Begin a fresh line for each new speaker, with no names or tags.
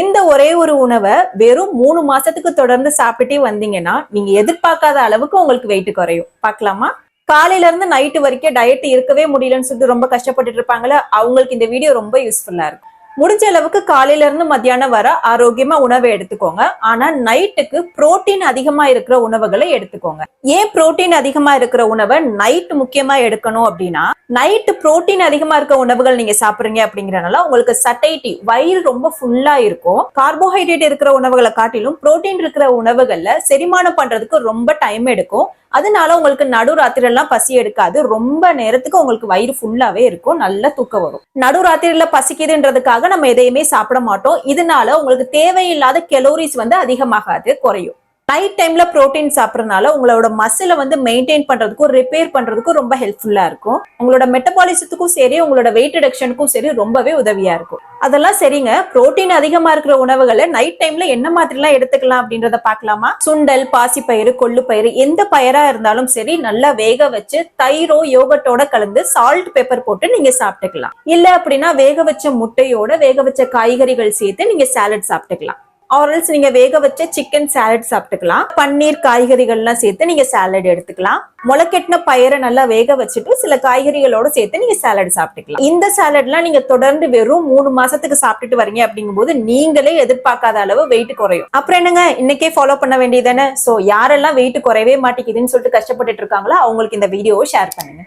இந்த ஒரே ஒரு உணவை வெறும் மூணு மாசத்துக்கு தொடர்ந்து சாப்பிட்டே வந்தீங்கன்னா நீங்க எதிர்பார்க்காத அளவுக்கு உங்களுக்கு வெயிட் குறையும். பார்க்கலாமா? காலையில இருந்து நைட்டு வரைக்கும் டயட் இருக்கவே முடியலன்னு சொல்லிட்டு ரொம்ப கஷ்டப்பட்டுட்டு இருப்பாங்களே அவங்களுக்கு இந்த வீடியோ ரொம்ப யூஸ்ஃபுல்லா இருக்கும். முடிஞ்ச அளவுக்கு காலையில இருந்து மத்தியானம் வர ஆரோக்கியமா உணவை எடுத்துக்கோங்க. ஆனா நைட்டுக்கு புரோட்டீன் அதிகமா இருக்கிற உணவுகளை எடுத்துக்கோங்க. ஏன் புரோட்டீன் அதிகமா இருக்கிற உணவை நைட் முக்கியமா எடுக்கணும் அப்படின்னா நைட்டு புரோட்டீன் அதிகமா இருக்க உணவுகள் நீங்க சாப்பிடுறீங்க அப்படிங்கறதுனால உங்களுக்கு சட்டைட்டி வயிறு ரொம்ப ஃபுல்லா இருக்கும். கார்போஹைட்ரேட் இருக்கிற உணவுகளை காட்டிலும் புரோட்டீன் இருக்கிற உணவுகள்ல செரிமானம் பண்றதுக்கு ரொம்ப டைம் எடுக்கும். அதனால உங்களுக்கு நடு ராத்திரிலாம் பசி எடுக்காது. ரொம்ப நேரத்துக்கு உங்களுக்கு வயிறு ஃபுல்லாவே இருக்கும். நல்ல தூக்கம் வரும். நடு ராத்திரியில பசிக்குதுன்றதுக்காக நம்ம எதையுமே சாப்பிட மாட்டோம். இதனால உங்களுக்கு தேவையில்லாத கெலோரிஸ் வந்து அதிகமாகாது குறையும். நைட் டைம்ல புரோட்டீன் சாப்பிட்றதுனால உங்களோட மசிலை வந்து மெயின்டைன் பண்றதுக்கும் ரிப்பேர் பண்றதுக்கும் ரொம்ப ஹெல்ப்ஃபுல்லா இருக்கும். உங்களோட மெட்டபாலிசத்துக்கும் சரி உங்களோட வெயிட் ரிடக்ஷனுக்கும் சரி ரொம்பவே உதவியா இருக்கும். அதெல்லாம் சரிங்க. புரோட்டீன் அதிகமா இருக்கிற உணவுகளை நைட் டைம்ல என்ன மாதிரிலாம் எடுத்துக்கலாம் அப்படின்றத பார்க்கலாமா? சுண்டல் பாசிப்பயிறு கொள்ளுப்பயிறு எந்த பயிரா இருந்தாலும் சரி நல்லா வேக வச்சு தயிரோ யோகட்டோட கலந்து சால்ட் பெப்பர் போட்டு நீங்க சாப்பிட்டுக்கலாம். இல்ல அப்படின்னா வேக வச்ச முட்டையோட வேக வச்ச காய்கறிகள் சேர்த்து நீங்க சாலட் சாப்பிட்டுக்கலாம். ஆரல்ஸ் நீங்க வேக வச்ச சிக்கன் சாலட் சாப்பிட்டுக்கலாம். பன்னீர் காய்கறிகள்லாம் சேர்த்து நீங்க சாலட் எடுத்துக்கலாம். முளைக்கெட்டின பயிரை நல்லா வேக வச்சுட்டு சில காய்கறிகளோட சேர்த்து நீங்க சாலட் சாப்பிட்டுக்கலாம். இந்த சாலட்லாம் நீங்க தொடர்ந்து வெறும் மூணு மாசத்துக்கு சாப்பிட்டுட்டு வரீங்க அப்படிங்கும்போது நீங்களே எதிர்பார்க்காத அளவு வெயிட் குறையும். அப்புறம் என்னங்க? இன்னைக்கே ஃபாலோ பண்ண வேண்டியதானே சோ யாரெல்லாம் வெயிட் குறையவே மாட்டேங்குதுன்னு சொல்லிட்டு கஷ்டப்பட்டுட்டு இருக்காங்களோ அவங்களுக்கு இந்த வீடியோவை ஷேர் பண்ணுங்க.